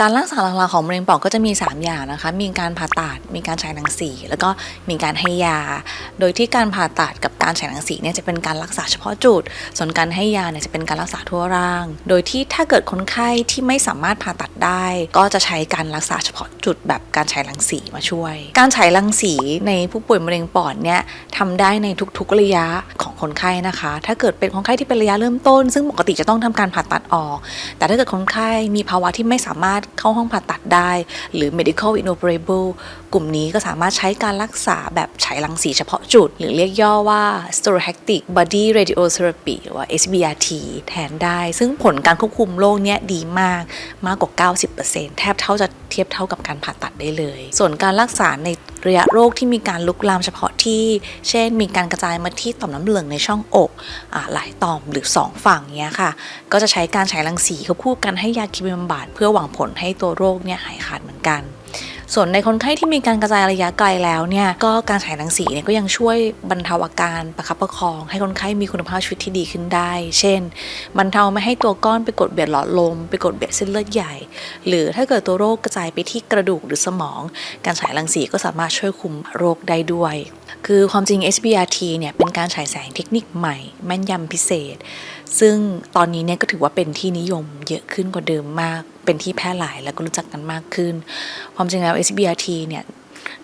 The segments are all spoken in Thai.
การรักษาหลักๆของมะเร็งปอดก็จะมี 3 อย่างนะคะ มีการผ่าตัด มีการฉายรังสี แล้วก็มีการให้ยา โดยที่การผ่าตัดกับการฉายรังสีเนี่ยจะเป็นการรักษาเฉพาะจุด ส่วนการให้ยาเนี่ยจะเป็นการรักษาทั่วร่าง โดยที่ถ้าเกิดคนไข้ที่ไม่สามารถผ่าตัดได้ ก็จะใช้การรักษาเฉพาะจุดแบบการฉายรังสีมาช่วย การฉายรังสีในผู้ป่วยมะเร็งปอดเนี่ยทำได้ในทุกๆระยะของคนไข้นะคะ ถ้าเกิดเป็นคนไข้ที่เป็นระยะเริ่มต้น ซึ่งปกติจะต้องทำการผ่าตัดออก แต่ถ้าเกิดคนไข้มีภาวะที่ไม่สามารถเข้าห้องผ่าตัดได้ หรือ medical inoperable กลุ่มนี้ก็สามารถใช้การรักษาแบบฉายรังสีเฉพาะจุด หรือเรียกย่อว่า stereotactic body radiotherapy หรือว่า SBRT แทนได้ ซึ่งผลการควบคุมโรคเนี้ยดีมากมากกว่า 90%แทบเท่าจะเทียบเท่ากับการผ่าตัดได้เลย ส่วนการรักษาในระยะโรคที่มีการลุกลามเฉพาะ ที่ เช่น มีการกระจายมาที่ต่อมน้ำเหลืองในช่องอกอหลายต่อมหรือ 2 ฝั่งเนี้ยค่ะ ก็จะใช้การฉายรังสีควบคู่กันให้ยาคีมบำบัดเพื่อหวังผลให้ตัวโรคเนี่ยหายขาดเหมือนกันส่วนในคนไข้ที่มีการกระจายระยะไกลแล้วเนี่ยก็การฉายรังสีเนี่ยก็ยังช่วยบรรเทาอาการประคับประคอง ให้คนไข้มีคุณภาพชีวิตที่ดีขึ้นได้ เช่น บรรเทาไม่ให้ตัวก้อนไปกดเบียดหลอดลม ไปกดเบียดเส้นเลือดใหญ่ หรือถ้าเกิดตัวโรคกระจายไปที่กระดูกหรือสมอง การฉายรังสีก็สามารถช่วยคุมโรคได้ด้วย คือความจริง SBRT เนี่ยเป็นการฉายแสงเทคนิคใหม่ แม่นยำพิเศษ ซึ่งตอนนี้เนี่ยก็ถือว่าเป็นที่นิยมเยอะขึ้นกว่าเดิมมาก เป็นที่แพร่หลายแล้วก็รู้จักกันมากขึ้น ความจริงแล้ว SBRT เนี่ย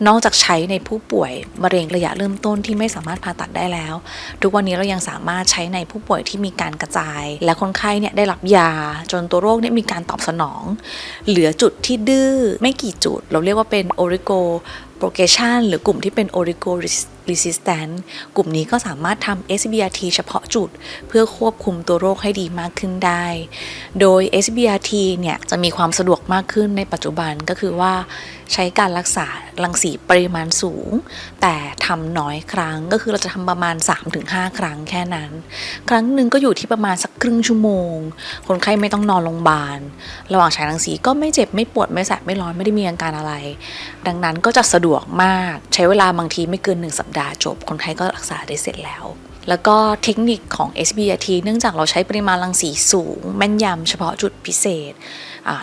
นอกจากใช้ในผู้ป่วยมะเร็งระยะเริ่มต้นที่ไม่สามารถผ่าตัดได้แล้ว ทุกวันนี้เรายังสามารถใช้ในผู้ป่วยที่มีการกระจาย และคนไข้เนี่ยได้รับยา จนตัวโรคเนี่ยมีการตอบสนอง เหลือจุดที่ดื้อไม่กี่จุด เราเรียกว่าเป็นโอริโกโปรเกชันหรือกลุ่มที่เป็น origo resistant ก กลุ่มนี้ก็สามารถทำ SBRT เฉพาะจุด เพื่อควบคุมตัวโรคให้ดีมากขึ้นได้ โดย SBRT เนี่ยจะมีความสะดวกมากขึ้นในปัจจุบันก็คือว่าใช้การรักษารังสีปริมาณสูง แต่ทำน้อยครั้งก็คือเราจะทำประมาณ 3-5 ครั้งแค่นั้น ครั้งหนึ่งก็อยู่ที่ประมาณสักครึ่งชั่วโมง คนไข้ไม่ต้องนอนโรงพยาบาล ระหว่างฉายรังสีก็ไม่เจ็บไม่ปวดไม่แสบไม่ร้อนไม่ได้มีอาการอะไร ดังนั้นก็จะสะดวกมากใช้เวลาบางทีไม่เกิน 1 สัปดาห์จบ คนไข้ก็รักษาได้เสร็จแล้ว แล้วก็เทคนิคของ SBRT เนื่องจากเราใช้ปริมาณรังสีสูง แม่นยำเฉพาะจุดพิเศษ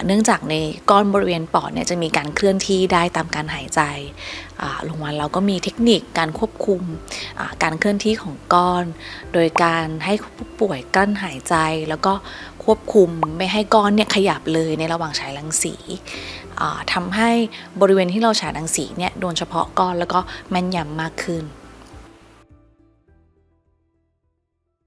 เนื่องจากในก้อนบริเวณปอดเนี่ยจะมีการเคลื่อนที่ได้ตามการหายใจโรงพยาบาลเราก็มีเทคนิคการควบคุมการเคลื่อนที่ของก้อน โดยการให้ผู้ป่วยกั้นหายใจ แล้วก็ควบคุมไม่ให้ก้อนเนี่ยขยับเลยในระหว่างฉายรังสีอ่าทำให้บริเวณที่เราฉายรังสีเนี่ยโดนเฉพาะก้อนแล้วก็แม่นยำมากขึ้น